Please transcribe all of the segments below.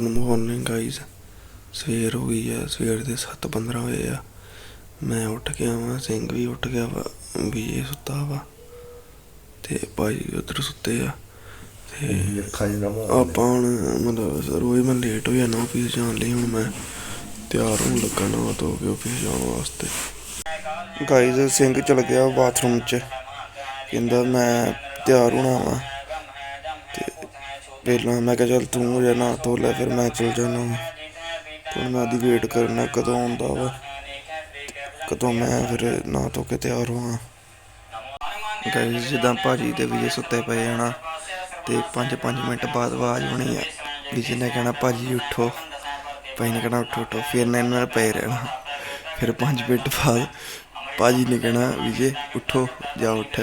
Good morning guys ਸਵੇਰ ਹੋ ਗਈ ਆ ਸਵੇਰ ਦੇ 7:15 ਹੋਏ ਆ। ਮੈਂ ਉੱਠ ਗਿਆ ਵਾਂ ਸਿੰਘ ਵੀ ਉੱਠ ਗਿਆ ਵਾ ਵੀ ਸੁੱਤਾ ਵਾ। ਤੇ ਭਾਈ ਉਧਰ ਸੁੱਤੇ ਆ। ਤੇ ਅੱਖਾਂ ਜਿਹਾ ਮਾਰ ਆਪਾਂ ਹੁਣ ਮਤਲਬ ਰੋਜ਼ ਮੈਂ ਲੇਟ ਹੋ ਜਾਣਾ ਆਫਿਸ ਜਾਣ ਲਈ ਹੁਣ ਮੈਂ ਤਿਆਰ ਹੋਣ ਲੱਗਾ ਨਾ ਧੋ ਕੇ ਆਫਿਸ ਜਾਣ ਵਾਸਤੇ। ਗਾਈਜ਼ ਸਿੰਘ ਚਲ ਗਿਆ ਬਾਥਰੂਮ 'ਚ। ਕਹਿੰਦਾ ਮੈਂ ਤਿਆਰ ਹੋਣਾ ਵਾ। ਪਹਿਲਾਂ ਮੈਂ ਕਿਹਾ ਚੱਲ ਤੂੰ ਹੋ ਜਾ ਨਾ ਧੋ ਲੈ, ਫਿਰ ਮੈਂ ਚਲ ਜਾਣਾ ਹੁਣ ਮੈਂ ਉਹਦੀ ਵੇਟ ਕਰਨਾ ਕਦੋਂ ਆਉਂਦਾ ਵਾ। ਕਦੋਂ ਮੈਂ ਫਿਰ ਨਾ ਧੋ ਕੇ ਤਿਆਰ ਹੋਵਾਂ। ਗਾਈਜ਼ ਜਿੱਦਾਂ ਭਾਜੀ ਦੇ ਵੀ ਸੁੱਤੇ ਪਏ ਜਾਣਾ ਤੇ 5-5 ਮਿੰਟ ਬਾਅਦ ਆਵਾਜ਼ ਹੋਣੀ ਆ ਵਿਜੇ ਨੇ ਕਹਿਣਾ ਭਾਜੀ ਉੱਠੋ। ਭਾਈ ਨੇ ਕਹਿਣਾ ਉੱਠੋ ਉੱਠੋ। ਫਿਰ ਨਾ ਇਹਨਾਂ ਨੇ ਪਏ ਰਹਿਣਾ। ਫਿਰ 5 ਮਿੰਟ ਬਾਅਦ ਭਾਜੀ ਨੇ ਕਹਿਣਾ ਵਿਜੇ ਉੱਠੋ, ਜਾ ਉੱਠ।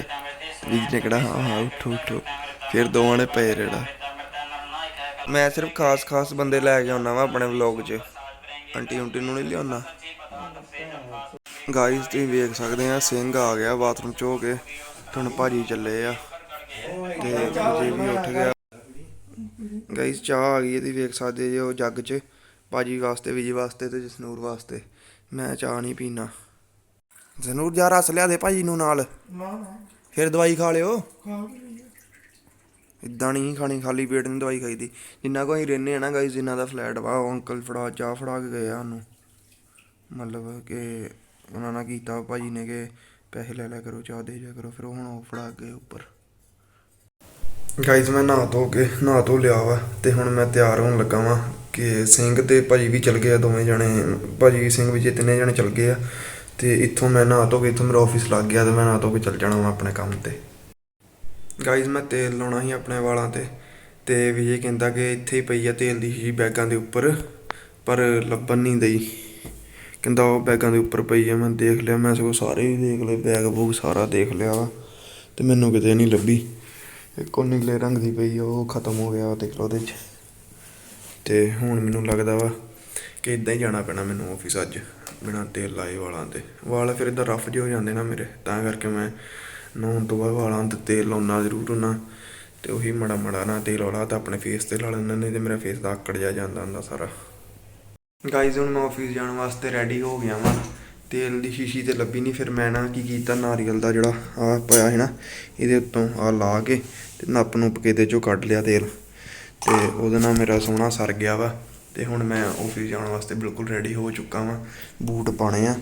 ਵਿਜੇ ਨੇ ਕਹਿਣਾ, ਹਾਂ ਹਾਂ, ਉੱਠੋ ਉੱਠੋ। ਫਿਰ ਦੋਵਾਂ ਨੇ ਪਏ ਰਹਿਣਾ। ਮੈਂ ਸਿਰਫ ਖਾਸ-ਖਾਸ ਬੰਦੇ ਲੈ ਕੇ ਆਉਣਾ ਵਾ ਆਪਣੇ ਵਲੌਗ 'ਚ। ਆਂਟੀ ਉਂਟੀ ਨੂੰ ਨਹੀਂ ਲਿਆਉਣਾ ਗਾਈਜ਼ ਤੁਸੀਂ ਵੇਖ ਸਕਦੇ ਆ ਸਿੰਘ ਆ ਗਿਆ ਬਾਥਰੂਮ 'ਚ ਹੋ ਕੇ। ਹੁਣ ਭਾਜੀ ਚੱਲੇ ਆ ਤੇ ਵਿਜੇ ਵੀ ਉੱਠ ਗਿਆ। ਗਾਈਜ਼ ਚਾਹ ਆ ਗਈ ਇਹਦੀ ਵੇਖ ਸਕਦੇ ਜੇ ਉਹ ਜੱਗ 'ਚ। ਭਾਜੀ ਵਾਸਤੇ ਵਿਜੇ ਵਾਸਤੇ ਤੇ ਜਸਨੂਰ ਵਾਸਤੇ। ਮੈਂ ਚਾਹ ਨਹੀਂ ਪੀਣਾ ਜਸਨੂਰ ਜਾ ਰਸ ਲਿਆ ਦੇ ਭਾਜੀ ਨੂੰ ਨਾਲ। ਫਿਰ ਦਵਾਈ ਖਾ ਲਿਓ। ਇਦਾਂ ਨਹੀਂ ਖਾਣੀ, ਖਾਲੀ ਪੇਟ ਨਹੀਂ ਦਵਾਈ ਖਾਈਦੀ। ਜਿੰਨਾ ਕੋ ਅਸੀਂ ਰਹਿੰਦੇ ਆ ਨਾ ਗਾਈਜ਼ ਜਿੰਨਾ ਦਾ ਫਲੈਟ ਵਾ, ਉਹ ਅੰਕਲ ਫੜਾ, ਚਾਹ ਫੜਾ ਕੇ ਗਏ ਆ ਉਹਨੂੰ ਮਤਲਬ ਕਿ ਉਹਨਾਂ ਨਾਲ ਕੀਤਾ ਭਾਜੀ ਨੇ ਕਿ ਪੈਸੇ ਲੈ ਲਿਆ ਕਰੋ, ਚਾਹ ਦੇ ਜਾ ਕਰੋ, ਫਿਰ ਉਹ ਹੁਣ ਉਹ ਫੜਾ ਕੇ ਗਏ ਉੱਪਰ। ਗਾਈਜ਼ ਮੈਂ ਨਹਾ ਧੋ ਕੇ, ਨਹਾ ਧੋ ਲਿਆ ਵਾ, ਤੇ ਹੁਣ ਮੈਂ ਤਿਆਰ ਹੋਣ ਲੱਗਾ ਵਾਂ ਕਿ ਸਿੰਘ ਤੇ ਭਾਜੀ ਵੀ ਚਲ ਗਏ ਆ, ਦੋਵੇਂ ਜਣੇ, ਭਾਜੀ ਸਿੰਘ ਵੀ ਜੇ ਤਿੰਨੇ ਜਣੇ ਚਲ ਗਏ ਆ, ਤੇ ਇੱਥੋਂ ਮੈਂ ਨਹਾ ਧੋ ਕੇ, ਇੱਥੋਂ ਮੇਰਾ ਆਫਿਸ ਲੱਗ ਗਿਆ ਤੇ ਮੈਂ ਨਹਾ ਧੋ ਕੇ ਚਲ ਜਾਣਾ ਵਾਂ ਆਪਣੇ ਕੰਮ ਤੇ। ਗਾਈਜ਼ ਮੈਂ ਤੇਲ ਲਾਉਣਾ ਸੀ ਆਪਣੇ ਵਾਲਾਂ ਤੇ ਤੇ ਵਿਜੇ ਕਹਿੰਦਾ ਕਿ ਇੱਥੇ ਹੀ ਪਈ ਆ ਤੇਲ ਦੀ ਸ਼ੀਸ਼ੀ ਬੈਗਾਂ ਦੇ ਉੱਪਰ ਪਰ ਲੱਭਣ ਨਹੀਂ ਦਈ। ਕਹਿੰਦਾ ਉਹ ਬੈਗਾਂ ਦੇ ਉੱਪਰ ਪਈ ਆ ਮੈਂ ਦੇਖ ਲਿਆ ਮੈਂ ਸਗੋਂ ਸਾਰੇ ਹੀ ਦੇਖ ਲਏ ਬੈਗ ਬੂਗ ਸਾਰਾ ਦੇਖ ਲਿਆ ਵਾ ਤੇ ਮੈਨੂੰ ਕਿਤੇ ਨਹੀਂ ਲੱਭੀ। ਇੱਕ ਉਹ ਨੀਲੇ ਰੰਗ ਦੀ ਪਈ ਆ, ਉਹ ਖਤਮ ਹੋ ਗਿਆ ਉਹ ਦੇਖ ਲਓ ਉਹਦੇ 'ਚ। ਤੇ ਹੁਣ ਮੈਨੂੰ ਲੱਗਦਾ ਵਾ ਕਿ ਇਦਾਂ ਹੀ ਜਾਣਾ ਪੈਣਾ ਮੈਨੂੰ ਆਫਿਸ ਅੱਜ ਬਿਨਾਂ ਤੇਲ ਲਾਏ ਵਾਲਾਂ ਤੇ। ਵਾਲ ਫਿਰ ਇਦਾਂ ਰਫ ਜਿਹੇ ਹੋ ਜਾਂਦੇ ਨਾ ਮੇਰੇ ਤਾਂ ਕਰਕੇ ਮੈਂ ਨਹਾਉਣ ਤੋਂ ਬਾਅਦ ਵਾਲਾਂ ਤੇ ਤੇਲ ਲਾਉਣਾ ਜ਼ਰੂਰ ਉਹਨਾਂ ਤੇ ਉਹੀ ਮੜਾ ਮੜਾ ਨਾ ਤੇਲ ਵਾਲਾ ਤਾਂ ਆਪਣੇ ਫੇਸ ਤੇ ਲਾ ਲੈਂਦਾ, ਨਹੀਂ ਤੇ ਮੇਰਾ ਫੇਸ ਦਾ ਆਕੜ ਜਾ ਜਾਂਦਾ ਹੁੰਦਾ ਸਾਰਾ। ਗਾਈਜ਼ ਹੁਣ ਮੈਂ ਆਫਿਸ ਜਾਣ ਵਾਸਤੇ ਰੈਡੀ ਹੋ ਗਿਆ ਵਾਂ। ਤੇਲ ਦੀ ਸ਼ੀਸ਼ੀ ਤੇ ਲੱਭੀ ਨਹੀਂ ਫਿਰ ਮੈਂ ਨਾ ਕੀ ਕੀਤਾ, ਨਾਰੀਅਲ ਦਾ ਜਿਹੜਾ ਆ ਪਿਆ ਹੈ ਨਾ, ਇਹਦੇ ਉੱਤੋਂ ਆ ਲਾ ਕੇ ਤੇ ਨੱਪ ਨੂੰ ਪਕੇਦੇ ਚੋਂ ਕੱਢ ਲਿਆ ਤੇਲ। ਤੇ ਉਹਦੇ ਨਾਲ ਮੇਰਾ ਸੋਹਣਾ ਸਰ ਗਿਆ ਵਾ, ਤੇ ਹੁਣ ਮੈਂ ਆਫਿਸ ਜਾਣ ਵਾਸਤੇ ਬਿਲਕੁਲ ਰੈਡੀ ਹੋ ਚੁੱਕਾ ਵਾਂ। ਬੂਟ ਪਾਣੇ ਆ,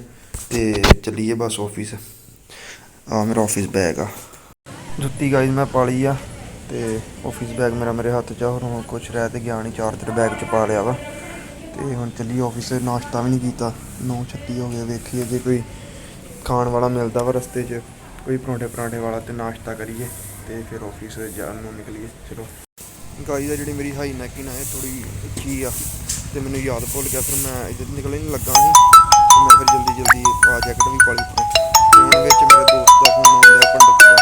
ਤੇ ਚੱਲੀਏ ਬਸ ਆਫਿਸ ਆ ਮੇਰਾ ਆਫਿਸ ਬੈਗ ਆ। ਜੁੱਤੀ ਗਾਈਜ਼ ਮੈਂ ਪਾ ਲਈ ਆ ਤੇ ਆਫਿਸ ਬੈਗ ਮੇਰਾ ਮੇਰੇ ਹੱਥ 'ਚ ਆ ਹੋਰ ਹੁਣ ਕੁਛ ਰਹਿ ਤੇ ਗਿਆ ਨਹੀਂ ਚਾਰਜਰ ਬੈਗ 'ਚ ਪਾ ਲਿਆ ਵਾ। ਤੇ ਹੁਣ ਚੱਲੀਏ ਆਫਿਸ ਨਾਸ਼ਤਾ ਵੀ ਨਹੀਂ ਕੀਤਾ। 9:36 ਹੋ ਗਏ, ਵੇਖੀਏ ਜੇ ਕੋਈ ਖਾਣ ਵਾਲਾ ਮਿਲਦਾ ਵਾ ਰਸਤੇ 'ਚ, ਕੋਈ ਪਰੌਂਠੇ ਪਰਾਂਠੇ ਵਾਲਾ ਤੇ ਨਾਸ਼ਤਾ ਕਰੀਏ ਤੇ ਫਿਰ ਆਫਿਸ ਜਾਣ ਨੂੰ ਨਿਕਲੀਏ। ਚਲੋ। ਗਾਈ ਦਾ ਜਿਹੜੀ ਮੇਰੀ ਹਾਈ ਨੈਕ ਨਾ ਇਹ ਥੋੜੀ ਉੱਚੀ ਆ ਤੇ ਮੈਨੂੰ ਯਾਦ ਭੁੱਲ ਗਿਆ, ਫਿਰ ਮੈਂ ਇੱਧਰ ਨਿਕਲਣ ਨਹੀਂ ਲੱਗਾ ਸੀ ਤੇ ਮੈਂ ਫਿਰ ਜਲਦੀ ਜਲਦੀ ਆ ਜੈਕਟ ਵੀ ਪਾ ਲਈ ਉੱਪਰੋਂ। ਤੇ ਵਿੱਚ ਮੇਰੇ ਦੋਸਤ ਦਾ ਫੋਨ ਆਉਂਦਾ, ਪੰਡਤ ਦਾ।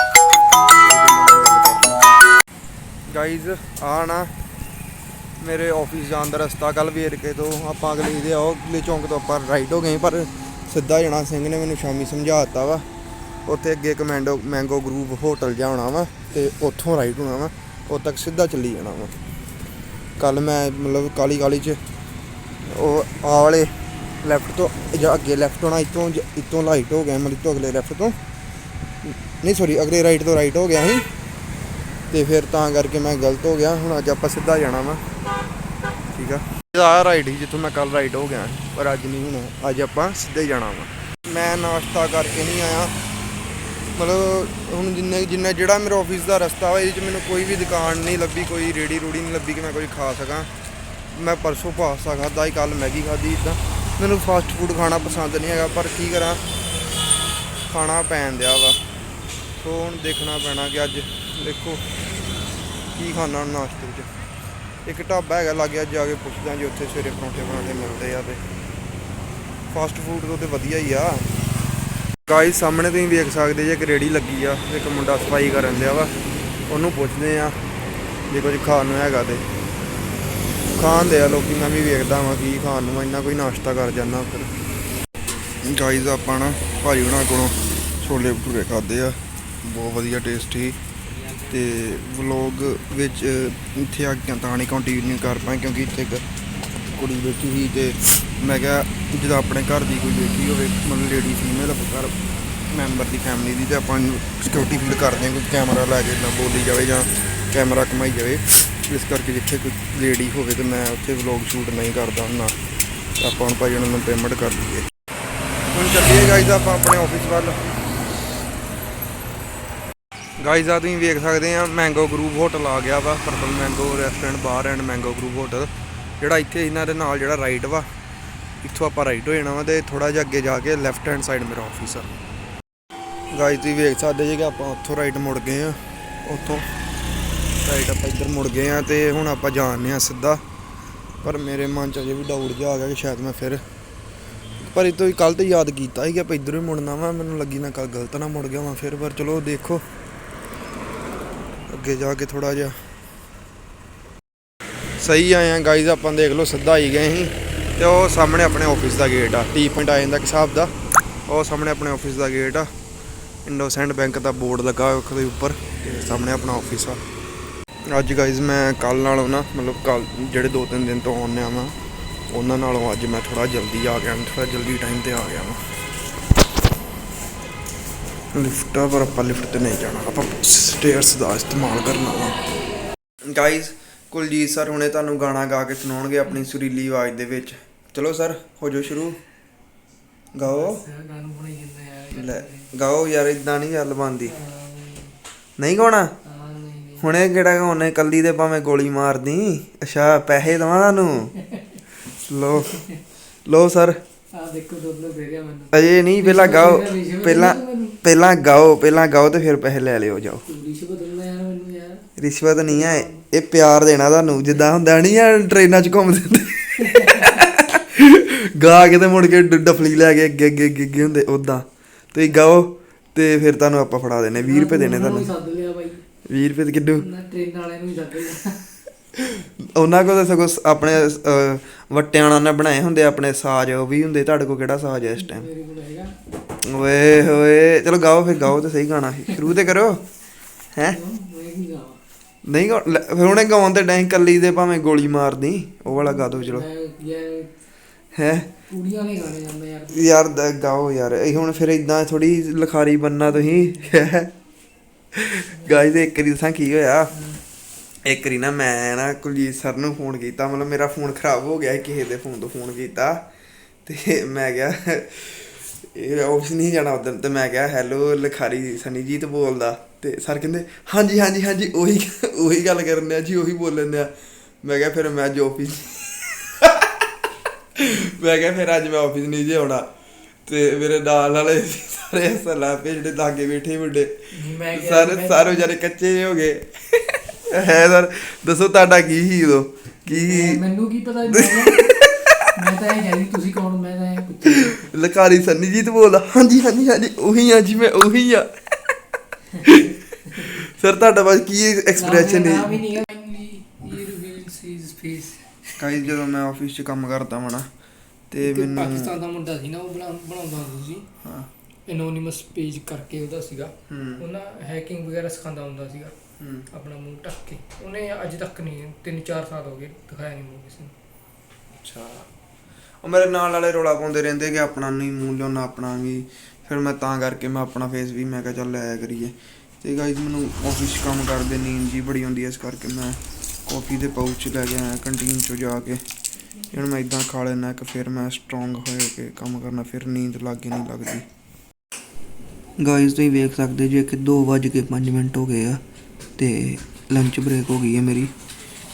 ਗਾਈਜ਼ ਆ ਨਾ ਮੇਰੇ ਆਫਿਸ ਜਾਣ ਦਾ ਰਸਤਾ ਕੱਲ ਵੇਰਕੇ ਤੋਂ ਆਪਾਂ ਅਗਲੇ ਦੇ ਆਓ, ਅਗਲੇ ਚੌਂਕ ਤੋਂ ਆਪਾਂ ਰਾਈਟ ਹੋ ਗਏ ਪਰ ਸਿੱਧਾ ਜਾਣਾ ਸਿੰਘ ਨੇ ਮੈਨੂੰ ਸ਼ਾਮੀ ਸਮਝਾ ਦਿੱਤਾ ਵਾ। ਉੱਥੇ ਅੱਗੇ ਕਮੈਂਡੋ ਮੈਂਗੋ ਗਰੂਪ ਹੋਟਲ ਜਾਣਾ ਵਾ ਤੇ ਉੱਥੋਂ ਰਾਈਟ ਹੋਣਾ ਵਾ। ਉਦੋਂ ਤੱਕ ਸਿੱਧਾ ਚੱਲੀ ਜਾਣਾ ਵਾ। ਕੱਲ ਮੈਂ ਮਤਲਬ ਕਾਲੀ ਕਾਲੀ ਚ, ਉਹ ਆ ਵਾਲੇ ਲੈਫਟ ਤੋਂ, ਜਾਂ ਅੱਗੇ ਲੈਫਟ ਹੋਣਾ, ਇੱਥੋਂ ਜ- ਇੱਥੋਂ ਲਾਈਟ ਹੋ ਗਿਆ, ਮਤਲਬ ਇੱਥੋਂ ਅਗਲੇ ਲੈਫਟ ਤੋਂ। ਨਹੀਂ ਸੌਰੀ ਅਗਲੇ ਰਾਈਟ ਤੋਂ ਰਾਈਟ ਹੋ ਗਿਆ ਸੀ। ਤੇ ਫਿਰ ਤਾਂ ਕਰਕੇ ਮੈਂ ਗਲਤ ਹੋ ਗਿਆ, ਹੁਣ ਅੱਜ ਆਪਾਂ ਸਿੱਧਾ ਜਾਣਾ ਵਾ। ਠੀਕ ਆ? ਆ ਰਾਈਟ ਹੀ ਜਿੱਥੋਂ ਮੈਂ ਕੱਲ ਰਾਈਟ ਹੋ ਗਿਆ ਪਰ ਅੱਜ ਨਹੀਂ ਹੁਣ, ਅੱਜ ਆਪਾਂ ਸਿੱਧੇ ਜਾਣਾ ਵਾ। ਮੈਂ ਨਾਸ਼ਤਾ ਕਰਕੇ ਨਹੀਂ ਆਇਆ। ਮਤਲਬ ਹੁਣ ਜਿੰਨੇ, ਜਿੰਨਾ, ਜਿਹੜਾ ਮੇਰਾ ਆਫਿਸ ਦਾ ਰਸਤਾ ਵਾ, ਇਹਦੇ 'ਚ ਮੈਨੂੰ ਕੋਈ ਵੀ ਦੁਕਾਨ ਨਹੀਂ ਲੱਭੀ, ਕੋਈ ਰੇੜੀ ਰੂੜੀ ਨਹੀਂ ਲੱਭੀ ਕਿ ਮੈਂ ਕੋਈ ਖਾ ਸਕਾਂ। ਮੈਂ ਪਰਸੋਂ ਪਾਸਤਾ ਖਾਦਾ ਸੀ ਕੱਲ ਮੈਗੀ ਖਾਦੀ ਇਦਾਂ ਮੈਨੂੰ ਫਾਸਟ ਫੂਡ ਖਾਣਾ ਪਸੰਦ ਨਹੀਂ ਹੈਗਾ, ਪਰ ਕੀ ਕਰਾਂ? ਖਾਣਾ ਪੈਣ ਦਿਆ ਵਾ। ਸੋ ਹੁਣ ਦੇਖਣਾ ਪੈਣਾ ਕਿ ਅੱਜ ਦੇਖੋ ਕੀ ਖਾਣਾ ਨਾਸ਼ਤੇ ਵਿੱਚ। ਇੱਕ ਢਾਬਾ ਹੈਗਾ ਲਾਗੇ, ਅੱਜ ਜਾ ਕੇ ਪੁੱਛਦਾ ਜੀ ਉੱਥੇ ਸਵੇਰੇ ਪਰੌਂਠੇ ਪਰਾਂਠੇ ਮਿਲਦੇ ਆ ਤੇ। ਫਾਸਟ ਫੂਡ ਤੋਂ ਤੇ ਵਧੀਆ ਹੀ ਆ। ਗਾਈਸ ਸਾਹਮਣੇ ਤੁਸੀਂ ਵੇਖ ਸਕਦੇ ਜੇ ਇੱਕ ਰੇੜੀ ਲੱਗੀ ਆ, ਇੱਕ ਮੁੰਡਾ ਸਫ਼ਾਈ ਕਰਨ ਦਿਆ ਵਾ। ਉਹਨੂੰ ਪੁੱਛਦੇ ਆ ਜੇ ਕੁਝ ਖਾਣ ਨੂੰ ਹੈਗਾ ਤੇ। ਖਾਣ ਦੇ ਆ, ਲੋਕੀ ਮੈਂ ਵੀ ਵੇਖਦਾ ਵਾਂ ਕੀ ਖਾਣ ਨੂੰ, ਇੰਨਾ ਕੋਈ ਨਾਸ਼ਤਾ ਕਰ ਜਾਂਦਾ ਫਿਰ ਗਾਈਸ ਆਪਾਂ ਨਾ ਭਾਈ ਉਹਨਾਂ ਕੋਲੋਂ ਛੋਲੇ ਭਟੂਰੇ ਖਾਦੇ ਆ, ਬਹੁਤ ਵਧੀਆ ਟੇਸਟੀ ਤੇ ਵਲੌਗ ਵਿੱਚ ਇੱਥੇ ਆ ਕੇ ਤਾਂ ਨਹੀਂ ਕੰਟੀਨਿਊ ਕਰ ਪਾਏ, ਕਿਉਂਕਿ ਇੱਥੇ ਇੱਕ ਕੁੜੀ ਬੈਠੀ ਸੀ ਤੇ ਮੈਂ ਕਿਹਾ ਜਦੋਂ ਆਪਣੇ ਘਰ ਦੀ ਕੋਈ ਬੈਠੀ ਹੋਵੇ, ਮਤਲਬ ਲੇਡੀ ਫੀਮੇਲ ਘਰ ਮੈਂਬਰ ਦੀ ਫੈਮਿਲੀ ਦੀ, ਤੇ ਆਪਾਂ ਸਿਕਿਉਰਿਟੀ ਫੀਲ ਕਰਦੇ ਹਾਂ, ਕੋਈ ਕੈਮਰਾ ਲੈ ਕੇ ਨਾ ਬੋਲੀ ਜਾਵੇ ਜਾਂ ਕੈਮਰਾ ਕਮਾਈ ਜਾਵੇ। ਇਸ ਕਰਕੇ ਜਿੱਥੇ ਕੋਈ ਲੇਡੀ ਹੋਵੇ ਤੇ ਮੈਂ ਉੱਥੇ ਵਲੌਗ ਸ਼ੂਟ ਨਹੀਂ ਕਰਦਾ ਹੁੰਦਾ। ਤੇ ਆਪਾਂ ਹੁਣ ਭਾਈ ਉਹਨਾਂ ਨੂੰ ਪੇਮੈਂਟ ਕਰ ਲਈਏ ਹੁਣ ਚੱਲੀਏ ਗਾਈਜ਼ ਆਪਾਂ ਆਪਣੇ ਆਫਿਸ ਵੱਲ। ਗਾਈਜ਼ ਆ ਤੁਸੀਂ ਵੇਖ ਸਕਦੇ ਆ ਮੈਂਗੋ ਗਰੂਪ ਹੋਟਲ ਆ ਗਿਆ ਵਾ Purple Mango restaurant bar and Mango group hotel ਜਿਹੜਾ ਇੱਥੇ ਇਹਨਾਂ ਦੇ ਨਾਲ ਜਿਹੜਾ ਰਾਈਟ ਵਾ, ਇੱਥੋਂ ਆਪਾਂ ਰਾਈਟ ਹੋ ਜਾਣਾ ਵਾ ਤੇ ਥੋੜਾ ਜਿਹਾ ਅੱਗੇ ਜਾ ਕੇ ਲੈਫਟ ਹੈਂਡ ਸਾਈਡ ਮੇਰਾ ਆਫਿਸ ਆ। ਗਾਈਜ਼ ਤੁਸੀਂ ਵੇਖ ਸਕਦੇ ਜੇ ਕਿ ਆਪਾਂ ਉੱਥੋਂ ਰਾਈਟ ਮੁੜ ਗਏ ਆ, ਉੱਥੋਂ। ਰਾਈਟ ਆਪਾਂ ਇੱਧਰ ਮੁੜ ਗਏ ਆ ਤੇ ਹੁਣ ਆਪਾਂ ਜਾਣਦੇ ਆ ਸਿੱਧਾ। ਪਰ ਮੇਰੇ ਮਨ ਚ ਅਜੇ ਵੀ ਡਾਊਟ ਜਿਹਾ ਆ ਗਿਆ ਕਿ ਸ਼ਾਇਦ ਮੈਂ ਫਿਰ ਪਰ ਇਹ ਤੋਂ ਹੀ ਕੱਲ ਤੇ ਯਾਦ ਕੀਤਾ ਸੀ ਕਿ ਆਪਾਂ ਇੱਧਰ ਹੀ ਮੁੜਨਾ ਵਾ, ਮੈਨੂੰ ਲੱਗੀ ਨਾ ਕੱਲ ਗਲਤ ਨਾ ਮੁੜ ਗਿਆ ਵਾਂ ਫਿਰ, ਪਰ ਚਲੋ ਦੇਖੋ। ਅੱਗੇ ਜਾ ਕੇ ਥੋੜਾ ਜਿਹਾ ਸਹੀ ਆਏ ਆ ਗਾਈਜ਼ ਆਪਾਂ ਦੇਖ ਲਓ ਸਿੱਧਾ ਹੀ ਗਏ ਸੀ ਤੇ ਉਹ ਸਾਹਮਣੇ ਆਪਣੇ ਆਫਿਸ ਦਾ ਗੇਟ ਆ। ਟੀ ਪੁਆਇੰਟ ਆ ਜਾਂਦਾ ਕਿ ਹਿਸਾਬ ਦਾ। ਉਹ ਸਾਹਮਣੇ ਆਪਣੇ ਆਫਿਸ ਦਾ ਗੇਟ ਆ। ਇੰਡੋਸੈਂਡ ਬੈਂਕ ਦਾ ਬੋਰਡ ਲੱਗਾ ਹੋਇਆ ਉਹਦੇ ਉੱਪਰ ਤੇ ਸਾਹਮਣੇ ਆਪਣਾ ਆਫਿਸ ਆ। ਅੱਜ ਗਾਈਜ਼ ਮੈਂ ਕੱਲ ਨਾਲੋਂ ਨਾ ਮਤਲਬ ਕੱਲ ਜਿਹੜੇ ਦੋ ਤਿੰਨ ਦਿਨ ਤੋਂ ਆਉਂਦੇ ਆ ਮੈਂ ਉਹਨਾਂ ਨਾਲੋਂ ਅੱਜ ਮੈਂ ਥੋੜਾ ਜਲਦੀ ਆ ਗਿਆ ਥੋੜਾ ਜਲਦੀ ਟਾਈਮ ਤੇ ਆ ਗਿਆ ਮੈਂ ਲਿਫਟ ਆ ਪਰ ਆਪਾਂ ਲਿਫਟ ਤੇ ਨਹੀਂ ਜਾਣਾ ਆਪਾਂ ਸਟੇਅਰਸ ਦਾ ਇਸਤੇਮਾਲ ਕਰਨਾ ਵਾ। ਗਾਈਜ਼ ਕੁਲਜੀਤ ਸਰ ਹੁਣੇ ਤੁਹਾਨੂੰ ਗਾਣਾ ਗਾ ਕੇ ਸੁਣਾਉਣਗੇ ਆਪਣੀ ਸੁਰੀਲੀ ਆਵਾਜ਼ ਦੇ ਵਿੱਚ। ਚਲੋ ਸਰ ਹੋ ਜਾਓ ਸ਼ੁਰੂ। ਗਾਓ। ਲੈ ਗਾਓ ਯਾਰ ਇਦਾਂ ਨਹੀਂ ਗੱਲ ਬਣਦੀ। ਨਹੀਂ ਗਾਉਣਾ? ਹੁਣੇ ਕਿਹੜਾ ਗਾਉਣੇ ਕੱਲੀ ਤੇ ਭਾਵੇਂ ਗੋਲੀ ਮਾਰਦੀ ਅੱਛਾ ਪੈਸੇ ਦਵਾਂ ਤੁਹਾਨੂੰ? ਲੋ ਲੋ ਸਰ। ਆ ਦੇਖੋ ਦੋਨੋਂ ਦੇ ਰਿਹਾ ਮੈਨੂੰ। ਅਜੇ ਨਹੀਂ ਪਹਿਲਾਂ ਗਾਓ ਪਹਿਲਾਂ ਪਹਿਲਾਂ ਗਾਓ ਪਹਿਲਾਂ ਗਾਓ ਤੇ ਫਿਰ ਪੈਸੇ ਲੈ ਲਿਓ ਜਾਓ। ਯਾਰ ਮੈਨੂੰ ਯਾਰ। ਰਿਸ਼ਵਤ ਨਹੀਂ ਆ ਇਹ- ਪਿਆਰ ਦੇਣਾ ਤੁਹਾਨੂੰ ਜਿੱਦਾਂ ਹੁੰਦਾ ਨਹੀਂ ਆ ਟ੍ਰੇਨਾਂ 'ਚ ਘੁੰਮਦੇ ਹੁੰਦੇ ਗਾ ਕੇ ਤੇ ਮੁੜ ਕੇ ਡਫਲੀ ਲੈ ਕੇ ਅੱਗੇ ਅੱਗੇ ਅੱਗੇ ਹੁੰਦੇ ਉਦਾਂ ਤੁਸੀਂ ਗਾਓ ਤੇ ਫਿਰ ਤੁਹਾਨੂੰ ਆਪਾਂ ਫੜਾ ਦੇਣੇ 20 ਰੁਪਏ ਦੇਣੇ ਉਹਨਾਂ ਤੁਹਾਨੂੰ 20 ਰੁਪਏ ਤੇ ਕਿੱਡੂ? ਨਾ ਟ੍ਰੇਨ ਵਾਲਿਆਂ ਨੂੰ ਹੀ ਲਿਆ ਉਹਨਾਂ ਕੋਲ ਤਾਂ ਸਗੋਂ ਸ- ਆਪਣੇ ਅਹ, ਵੱਟਿਆਂ ਨਾਲ ਬਣਾਏ ਹੁੰਦੇ ਆਪਣੇ ਸਾਜ਼ ਉਹ ਵੀ ਹੁੰਦੇ ਤੁਹਾਡੇ ਕੋਲ ਕਿਹੜਾ ਸਾਜ਼ ਹੈ ਇਸ ਟਾਈਮ ਮੇਰੇ ਕੋਲ ਹੈਗਾ। ਓਏ ਹੋਏ ਚਲੋ ਗਾਓ ਫਿਰ ਗਾਓ ਤੇ ਸਹੀ ਗਾਣਾ ਸ਼ੁਰੂ ਤੇ ਕਰੋ ਹੈ? ਮੈਂ ਕੀ ਗਾਵਾਂ। ਨਹੀਂ ਗਾ- ਲੈ, ਫਿਰ ਉਹਨੇ ਗਾਉਣ ਤੇ ਡੈਂ ਕੱਲੀ ਦੇ ਭਾਵੇਂ ਗੋਲੀ ਮਾਰਦੀ ਉਹ ਵਾਲਾ ਗਾ ਦੋ ਚਲੋ। ਮੈਂ ਯਾਰ ਹੈ? ਕੁੜੀਆਂ ਨੇ ਗਾਣੇ ਜਾਂਦੇ ਯਾਰ। ਯਾਰ ਦ- ਗਾਓ ਯਾਰ ਇਹ ਹੁਣ ਫਿਰ ਇਦਾਂ ਥੋੜੀ ਲਖਾਰੀ ਬੰਨਾ ਤੁਸੀਂ ਗਾਇਸ, ਇੱਕ ਵਾਰੀ ਦੱਸਾਂ ਕੀ ਹੋਇਆ? ਇੱਕ ਵਾਰੀ ਨਾ ਮੈਂ ਨਾ ਕੁਲਜੀਤ ਸਰ ਨੂੰ ਫੋਨ ਕੀਤਾ, ਮਤਲਬ ਮੇਰਾ ਫੋਨ ਖਰਾਬ ਹੋ ਗਿਆ ਕਿਸੇ ਦੇ ਫੋਨ ਤੋਂ ਫੋਨ ਕੀਤਾ। ਤੇ ਮੈਂ ਕਿਹਾ, ਇਹ ਆਫਿਸ ਨਹੀਂ ਜਾਣਾ ਉਦੋਂ ਤੇ ਮੈਂ ਕਿਹਾ ਹੈਲੋ ਲਖਾਰੀ ਸਨੀਜੀਤ ਬੋਲਦਾ। ਤੇ ਸਰ ਕਹਿੰਦੇ, ਹਾਂਜੀ ਹਾਂਜੀ ਹਾਂਜੀ, ਉਹੀ ਉਹੀ ਗੱਲ ਕਰਨ ਆ ਜੀ, ਉਹੀ ਬੋਲਣ ਆ ਮੈਂ ਕਿਹਾ, ਫਿਰ ਮੈਂ ਅੱਜ ਆਫਿਸ ਮੈਂ ਕਿਹਾ, ਫਿਰ ਅੱਜ ਮੈਂ ਆਫਿਸ ਨਹੀਂ ਜੇ ਆਉਣਾ। ਤੇ ਮੇਰੇ ਨਾਲ ਵਾਲੇ ਸਾਰੇ ਸਲਾ ਪੇ ਜਿਹੜੇ ਲਾਗੇ ਬੈਠੇ ਮੁੰਡੇ। ਸਾਰੇ ਸਾਰੇ ਵਿਚਾਰੇ ਕੱਚੇ ਹੋ ਗਏ। ਹੈ ਸਰ ਦੱਸੋ ਤੁਹਾਡਾ ਕੀ ਸੀ ਉਦੋਂ? ਕੀ ਮੈਨੂੰ ਕੀ ਪਤਾ ਮੈਂ ਤਾਂ ਇਹ ਕਹਿੰਦੀ ਤੁਸੀਂ ਕੌਣ? ਮੈਂ ਤਾਂ ਇਹ ਪੁੱਛਿਆ। ਲਕਾਰੀ ਸੰਨੀਜੀਤ ਬੋਲਦਾ ਹਾਂਜੀ ਹਾਂਜੀ ਹਾਂਜੀ ਉਹੀ ਆ ਜੀ ਮੈਂ ਉਹੀ ਆ। ਸਰ ਤੁਹਾਡਾ ਬਸ ਕੀ ਐਕਸਪ੍ਰੈਸ਼ਨ ਨਾਮ ਹੈ ਹੀ ਨਹੀਂ ਹੈ ਹੀ ਰਿਵੀਲਸ ਹਿਸ ਫੇਸ ਕਾਈ ਜਦੋਂ ਮੈਂ ਆਫਿਸ 'ਚ ਕੰਮ ਕਰਦਾ ਹਾਂ ਨਾ ਤੇ ਮੈਨੂੰ ਪਾਕਿਸਤਾਨ ਦਾ ਮੁੰਡਾ ਸੀ ਨਾ ਉਹ ਬਣਾ- ਬਣਾਉਂਦਾ ਹੁੰਦਾ ਸੀ। ਹਾਂ। ਐਨੋਨਿਮਸ ਪੇਜ ਕਰਕੇ ਉਹਦਾ ਸੀਗਾ। ਉਹਨਾਂ ਹੈਕਿੰਗ ਵਗੈਰਾ ਸਿਖਾਉਂਦਾ ਹੁੰਦਾ ਸੀਗਾ। ਆਪਣਾ ਮੂੰਹ ਢੱਕ ਕੇ। ਉਹਨੇ ਅੱਜ ਤੱਕ ਨਹੀਂ 3-4 ਸਾਲ ਹੋ ਗਏ ਦਿਖਾਇਆ ਨਹੀਂ ਮੂੰਹ ਕਿਸੇ ਨੂੰ। ਅੱਛਾ। ਉਹ ਮੇਰੇ ਨਾਲ ਵਾਲੇ ਰੋਲਾ ਪਾਉਂਦੇ ਰਹਿੰਦੇ ਕਿ ਆਪਣਾ ਨਹੀਂ ਮੂੰਹ ਲਿਆਉਣਾ ਆਪਣਾ ਵੀ। ਫਿਰ ਮੈਂ ਤਾਂ ਕਰਕੇ ਮੈਂ ਆਪਣਾ ਫੇਸ ਵੀ ਮੈਂ ਕਿਹਾ ਚੱਲ ਲੈ ਕਰੀਏ। ਤੇ ਗਾਈਜ਼ ਮੈਨੂੰ ਆਫਿਸ ਕੰਮ ਕਰਦੇ ਨੀਂਦ ਜੀ ਬੜੀ ਆਉਂਦੀ ਐ ਇਸ ਕਰਕੇ ਮੈਂ ਕਾਫੀ ਦੇ ਪਾਊਚ ਲੈ ਕੇ ਆਇਆ ਕੰਟੀਨ 'ਚੋਂ ਜਾ ਕੇ। ਹੁਣ ਮੈਂ ਇਦਾਂ ਖਾ ਲੈਣਾ ਕਿ ਫਿਰ ਮੈਂ ਸਟਰੋਂਗ ਹੋਏ ਕੇ ਕੰਮ ਕਰਨਾ ਫਿਰ ਨੀਂਦ ਲੱਗੇ ਨਹੀਂ ਲੱਗਦੀ। ਗਾਈਜ਼ ਤੁਸੀਂ ਵੇਖ ਸਕਦੇ ਜੇ ਕਿ 2:05 ਮਿੰਟ ਹੋ ਗਏ ਆ ਤੇ ਲੰਚ ਬ੍ਰੇਕ ਹੋ ਗਈ ਹੈ ਮੇਰੀ।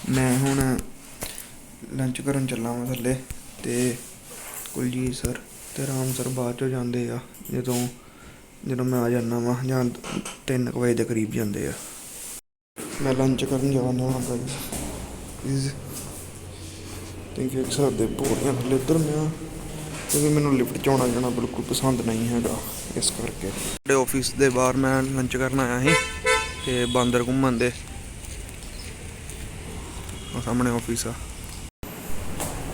ਮੈਂ ਹੁਣ ਲੰਚ ਕਰਨ ਚੱਲਾਂ ਮੈਂ ਥੱਲੇ ਤੇ ਕੁਲਜੀਤ ਸਰ ਤੇ ਰਾਮ ਸਰ ਬਾਅਦ ਚੋਂ ਜਾਂਦੇ ਆ, ਜਦੋਂ ਜਦੋਂ ਮੈਂ ਆ ਜਾਂਦਾ ਵਾਂ ਜਾਂ 3 ਵਜੇ ਦੇ ਕਰੀਬ ਜਾਂਦੇ ਆ। ਮੈਂ ਲੰਚ ਕਰਨ ਜਾਣਾ ਹਾਂ ਗਾਇਸ ਇਸ ਤੇ ਕਿ ਅਕਸਰ ਦੇ ਥੱਲੇ ਉਤਰ ਮੈਂ। ਕਿਉਂਕਿ ਮੈਨੂੰ ਲਿਫਟ 'ਚ ਆਉਣਾ ਜਾਣਾ ਬਿਲਕੁਲ ਪਸੰਦ ਨਹੀਂ ਹੈਗਾ, ਇਸ ਕਰਕੇ। ਸਾਡੇ ਆਫਿਸ ਦੇ ਬਾਹਰ ਮੈਂ ਲੰਚ ਕਰਨ ਆਇਆ ਸੀ ਤੇ ਬਾਂਦਰ ਘੁੰਮਣ ਦੇ। ਉਹ ਸਾਹਮਣੇ ਆਫਿਸ ਆ।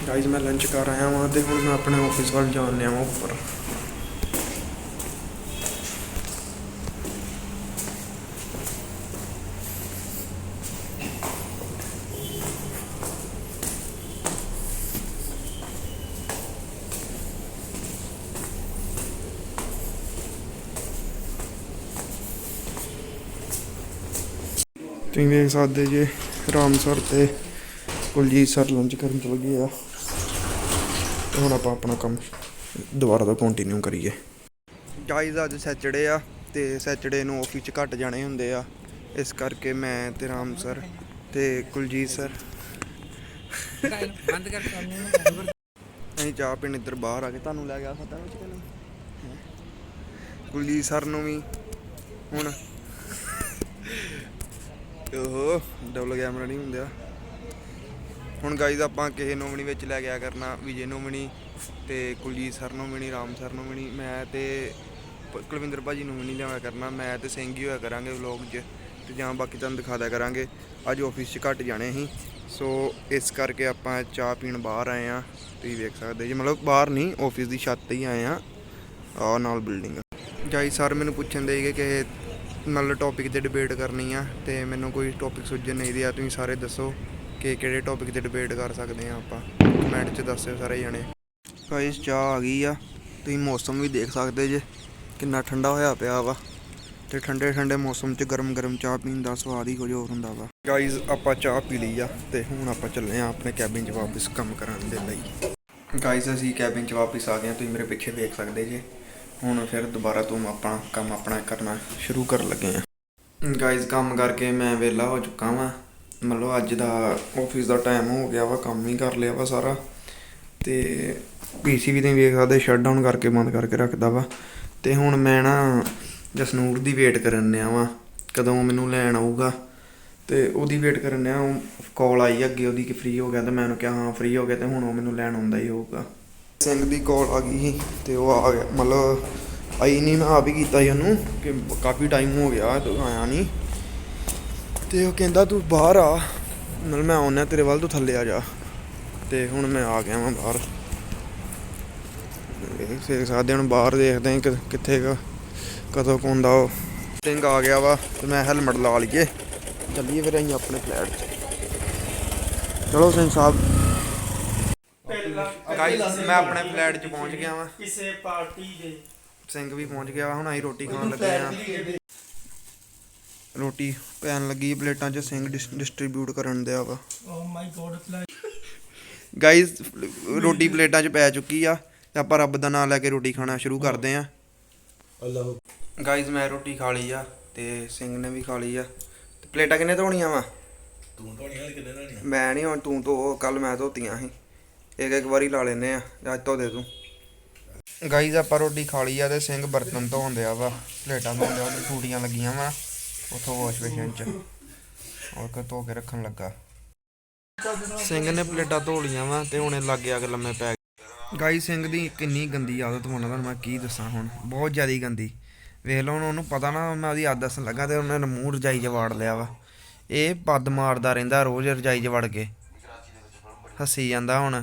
ਗਾਈਜ਼ ਮੈਂ ਲੰਚ ਕਰ ਆਇਆ ਵਾਂ ਤੇ ਹੁਣ ਮੈਂ ਆਪਣੇ ਆਫਿਸ ਵੱਲ ਜਾਣ ਲਿਆ ਵਾਂ ਉੱਪਰ। ਤੁਸੀਂ ਵੇਖ ਸਕਦੇ ਜੇ। ਰਾਮ ਸਰ ਤੇ ਕੁਲਜੀਤ ਸਰ ਲੰਚ ਕਰਨ ਚਲ ਗਏ ਆ। ਤੇ ਹੁਣ ਆਪਾਂ ਆਪਣਾ ਕੰਮ ਦੁਬਾਰਾ ਤੋਂ ਕੰਟੀਨਿਊ ਕਰੀਏ। ਗਾਈਜ਼ ਅੱਜ ਸੈਚਰਡੇ ਆ ਤੇ ਸੈਚਰਡੇ ਨੂੰ ਆਫਿਸ 'ਚ ਘੱਟ ਜਾਣੇ ਹੁੰਦੇ ਆ। ਇਸ ਕਰਕੇ ਮੈਂ ਤੇ ਰਾਮ ਸਰ ਤੇ ਕੁਲਜੀਤ ਸਰ ਬੰਦ ਕਰ ਕੰਮ ਅਸੀਂ ਚਾਹ ਪੀਣ ਇੱਧਰ ਬਾਹਰ ਆ ਕੇ ਤੁਹਾਨੂੰ ਲੈ ਗਿਆ ਫਤਾ ਵਿੱਚ ਕੁਲਜੀਤ ਸਰ ਨੂੰ ਵੀ ਹੁਣ। ਓਹੋ ਡਬਲ ਕੈਮਰਾ ਨਹੀਂ ਹੁੰਦਾ ਹੁਣ ਗਾਈਜ਼ ਆਪਾਂ ਕਿਸੇ ਨੋਮਣੀ ਵਿੱਚ ਲੈ ਗਿਆ ਕਰਨਾ, ਵਿਜੇ ਨੋਮਣੀ ਤੇ ਕੁਲਜੀਤ ਸਰ ਨੂੰ ਰਾਮ ਸਰ ਨੂੰ ਮੈਂ ਤੇ ਪ- ਕੁਲਵਿੰਦਰ ਭਾਜੀ ਨੂੰ ਵੀ ਨਹੀਂ ਲਿਆਇਆ ਕਰਨਾ, ਮੈਂ ਤੇ ਸਿੰਘ ਹੀ ਹੋਇਆ ਕਰਾਂਗੇ ਵਲੌਗ 'ਚ ਤੇ ਜਾਂ ਬਾਕੀ ਤੁਹਾਨੂੰ ਦਿਖਾ ਦਿਆ ਕਰਾਂਗੇ। ਅੱਜ ਆਫਿਸ 'ਚ ਘੱਟ ਜਾਣੇ ਸੀ ਸੋ ਇਸ ਕਰਕੇ ਆਪਾਂ ਚਾਹ ਪੀਣ ਬਾਹਰ ਆਏ ਆ ਤੁਸੀਂ ਵੇਖ ਸਕਦੇ ਜੀ, ਮਤਲਬ ਬਾਹਰ ਨਹੀਂ ਆਫਿਸ ਦੀ ਛੱਤ ਤੇ ਹੀ ਆਏ ਆ ਆ ਨਾਲ ਬਿਲਡਿੰਗ ਜਾਈ ਸਰ ਮੈਨੂੰ ਪੁੱਛਣ ਦੇ ਕਿ ਮਤਲਬ ਟੌਪਿਕ ਤੇ ਡਿਬੇਟ ਕਰਨੀ ਆ ਤੇ ਮੈਨੂੰ ਕੋਈ ਟੌਪਿਕ ਸੁਝਣ ਨਹੀਂ ਰਿਹਾ ਤੁਸੀਂ ਸਾਰੇ ਦੱਸੋ ਕਿ ਕਿਹੜੇ ਟੌਪਿਕ ਤੇ ਡਿਬੇਟ ਕਰ ਸਕਦੇ ਆ ਆਪਾਂ। ਕਮੈਂਟ 'ਚ ਦੱਸਿਓ ਸਾਰੇ ਜਣੇ। ਗਾਇਸ ਚਾਹ ਆ ਗਈ ਆ। ਤੁਸੀਂ ਮੌਸਮ ਵੀ ਦੇਖ ਸਕਦੇ ਜੇ, ਕਿੰਨਾ ਠੰਡਾ ਹੋਇਆ ਪਿਆ ਵਾ। ਤੇ ਠੰਡੇ ਠੰਡੇ ਮੌਸਮ 'ਚ ਗਰਮ ਗਰਮ ਚਾਹ ਪੀਣ ਦਾ ਸਵਾਦ ਹੀ ਕੁਝ ਹੋਰ ਹੁੰਦਾ ਵਾ। ਗਾਇਸ ਆਪਾਂ ਚਾਹ ਪੀ ਲਈ ਆ ਤੇ ਹੁਣ ਆਪਾਂ ਚੱਲੇ ਆ ਆਪਣੇ ਕੈਬਿਨ 'ਚ ਵਾਪਸ ਕੰਮ ਕਰਨ ਦੇ ਲਈ। ਗਾਇਸ ਅਸੀਂ ਕੈਬਿਨ 'ਚ ਵਾਪਸ ਆ ਗਏ ਹਾਂ ਤੁਸੀਂ ਮੇਰੇ ਪਿੱਛੇ ਦੇਖ ਸਕਦੇ ਜੇ। ਹੁਣ ਫਿਰ ਦੁਬਾਰਾ ਤੋਂ ਆਪਣਾ ਕੰਮ ਆਪਣਾ ਕਰਨਾ ਸ਼ੁਰੂ ਕਰਨ ਲੱਗੇ ਆ ਗਾਇਜ਼ ਕੰਮ ਕਰਕੇ ਮੈਂ ਵਿਹਲਾ ਹੋ ਚੁੱਕਾ ਵਾਂ। ਮਤਲਬ ਅੱਜ ਦਾ ਆਫਿਸ ਦਾ ਟਾਈਮ ਹੋ ਗਿਆ ਵਾ, ਕੰਮ ਹੀ ਕਰ ਲਿਆ ਵਾ ਸਾਰਾ। ਤੇ ਪੀਸੀ ਵੀ ਨਹੀਂ ਵੇਖ ਸਕਦੇ ਸ਼ਟ ਡਾਊਨ ਕਰਕੇ ਬੰਦ ਕਰਕੇ ਰੱਖਦਾ ਵਾ। ਤੇ ਹੁਣ ਮੈਂ ਨਾ ਜਸਨੂਰ ਦੀ ਵੇਟ ਕਰਨ ਡਿਆ ਵਾ, ਕਦੋਂ ਮੈਨੂੰ ਲੈਣ ਆਊਗਾ। ਤੇ ਉਹਦੀ ਵੇਟ ਕਰਨ ਡਿਆ ਕਾਲ ਆਈ ਅੱਗੇ ਉਹਦੀ ਕਿ ਫ੍ਰੀ ਹੋ ਗਿਆ ਤੇ ਮੈਂ ਉਹਨੂੰ ਕਿਹਾ, ਹਾਂ ਫ੍ਰੀ ਹੋ ਗਿਆ ਤੇ ਹੁਣ ਉਹ ਮੈਨੂੰ ਲੈਣ ਆਉਂਦਾ ਹੀ ਹੋਊਗਾ। ਸਿੰਘ ਦੀ ਕਾਲ ਆ ਗਈ ਸੀ ਤੇ ਉਹ ਆ ਗਿਆ, ਮਤਲਬ ਆਈ ਨਹੀਂ, ਮੈਂ ਆਪ ਹੀ ਕੀਤਾ ਸੀ ਉਹਨੂੰ ਕਿ ਕਾਫੀ ਟਾਈਮ ਹੋ ਗਿਆ, ਤੂੰ ਆਇਆ ਨਹੀਂ। ਤੇ ਉਹ ਕਹਿੰਦਾ, ਤੂੰ ਬਾਹਰ ਆ ਮਤਲਬ ਮੈਂ ਆਉਣਾ ਤੇਰੇ ਵੱਲ, ਤੂੰ ਥੱਲੇ ਆ ਜਾ। ਤੇ ਹੁਣ ਮੈਂ ਆ ਗਿਆ ਵਾਂ ਬਾਹਰ। ਇਹ ਸਾਦੇ ਹੁਣ ਬਾਹਰ ਦੇਖਦੇ ਆਂ ਕਿ ਕਿੱਥੇ ਕ, ਕਦੋਂ ਕੁ ਉਹ। ਸਿੰਘ ਆ ਗਿਆ ਵਾ, ਤੇ ਮੈਂ ਹੈਲਮਟ ਲਾ ਲਈਏ। ਚੱਲੀਏ ਫਿਰ ਅਸੀਂ ਆਪਣੇ ਫਲੈਟ 'ਚ। ਚਲੋ ਸਿੰਘ ਸਾਹਿਬ ਗਾਈਸ ਮੈਂ ਆਪਣੇ ਫਲੈਟ 'ਚ ਪਹੁੰਚ ਗਿਆ ਵਾਂ। ਕਿਸੇ ਪਾਰਟੀ ਦੇ। ਸਿੰਘ ਵੀ ਪਹੁੰਚ ਗਿਆ ਵਾ, ਹੁਣ ਅਸੀਂ ਰੋਟੀ ਖਾਣ ਲੱਗੇ ਆ। ਰੋਟੀ ਪੈਣ ਲੱਗੀ ਪਲੇਟਾਂ 'ਚ ਸਿੰਘ ਡਿਸਟ੍ਰੀਬਿਊਟ ਕਰਨ ਦਿਆ ਵਾ। Oh my god fly guys ਰੋਟੀ ਪਲੇਟਾਂ 'ਚ ਪੈ ਚੁੱਕੀ ਆ ਤੇ ਆਪਾਂ ਰੱਬ ਦਾ ਨਾਮ ਲੈ ਕੇ ਰੋਟੀ ਖਾਣਾ ਸ਼ੁਰੂ ਕਰਦੇ ਆ। ਅੱਲਾਹ ਗਾਈਸ ਮੈਂ ਰੋਟੀ ਖਾ ਲਈ ਆ ਤੇ ਸਿੰਘ ਨੇ ਵੀ ਖਾ ਲਈ ਆ। ਤੇ ਪਲੇਟਾਂ ਕਿੰਨੇ ਧੋਣੀਆਂ ਵਾ? ਤੂੰ ਧੋਣੀਆਂ ਕਿੰਨੇ ਧੋਣੀਆਂ? ਮੈਂ ਨਹੀਂ ਹੁਣ ਤੂੰ ਧੋ ਕੱਲ ਮੈਂ ਧੋਤੀਆਂ ਸੀ। ਇੱਕ ਇੱਕ ਵਾਰੀ ਲਾ ਲੈਨੇ ਆ ਅੱਜ ਧੋ ਦੇ ਤੂੰ ਗਾਈਸ ਆਪਾਂ ਰੋਟੀ ਖਾ ਲਈ ਆ ਤੇ ਸਿੰਘ ਬਰਤਨ ਧੋਣ ਦਿਆ ਵਾ, ਪਲੇਟਾਂ ਧੋਣ ਦਿਆ ਉਹਦੀ ਟੂਟੀਆਂ ਲੱਗੀਆਂ ਵਾ, ਉਥੋਂ ਵਾਸ਼ ਬੇਸਿਨ ਚ। ਔਰ ਕੋ ਧੋ ਕੇ ਰੱਖਣ ਲੱਗਾ। ਸਿੰਘ ਨੇ ਪਲੇਟਾਂ ਧੋ ਲੀਆਂ ਵਾ ਤੇ ਹੁਣੇ ਲੱਗ ਗਿਆ ਕਿ ਲੰਮੇ ਪੈ ਗਾਈ ਸਿੰਘ ਦੀ ਕਿੰਨੀ ਗੰਦੀ ਆਦਤ ਹੋਣਾ ਤੁਹਾਨੂੰ ਮੈਂ ਕੀ ਦੱਸਾਂ ਹੁਣ, ਬਹੁਤ ਜ਼ਿਆਦਾ ਗੰਦੀ। ਵੇਖ ਲਓ ਹੁਣ ਉਹਨੂੰ ਪਤਾ ਨਾ, ਮੈਂ ਉਹਦੀ ਆਦਤ ਦੱਸਣ ਲੱਗਾ ਤੇ ਉਹਨੇ ਮੂੰਹ ਰਜਾਈ 'ਚ ਵਾੜ ਲਿਆ ਵਾ। ਇਹ ਪੱਦ ਮਾਰਦਾ ਰਹਿੰਦਾ ਰੋਜ਼ ਰਜਾਈ 'ਚ ਵੜ ਕੇ। ਹੱਸੀ ਜਾਂਦਾ ਹੁਣ।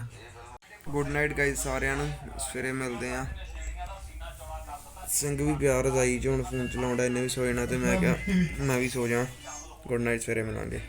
ਗੁੱਡ ਨਾਈਟ ਗਾਈਸ ਸਾਰਿਆਂ ਨੂੰ। ਸਵੇਰੇ ਮਿਲਦੇ ਆ ਸਿੰਘ ਵੀ ਪਿਆਰ ਰਜਾਈ 'ਚ ਹੁਣ ਫੋਨ ਚਲਾਉਂਦਾ ਇਹਨੇ ਵੀ ਸੋ ਜਾਣਾ ਤੇ ਮੈਂ ਕਿਹਾ, ਮੈਂ ਵੀ ਸੋ ਜਾ ਗੁੱਡ ਨਾਈਟ ਸਵੇਰੇ ਮਿਲਾਂਗੇ।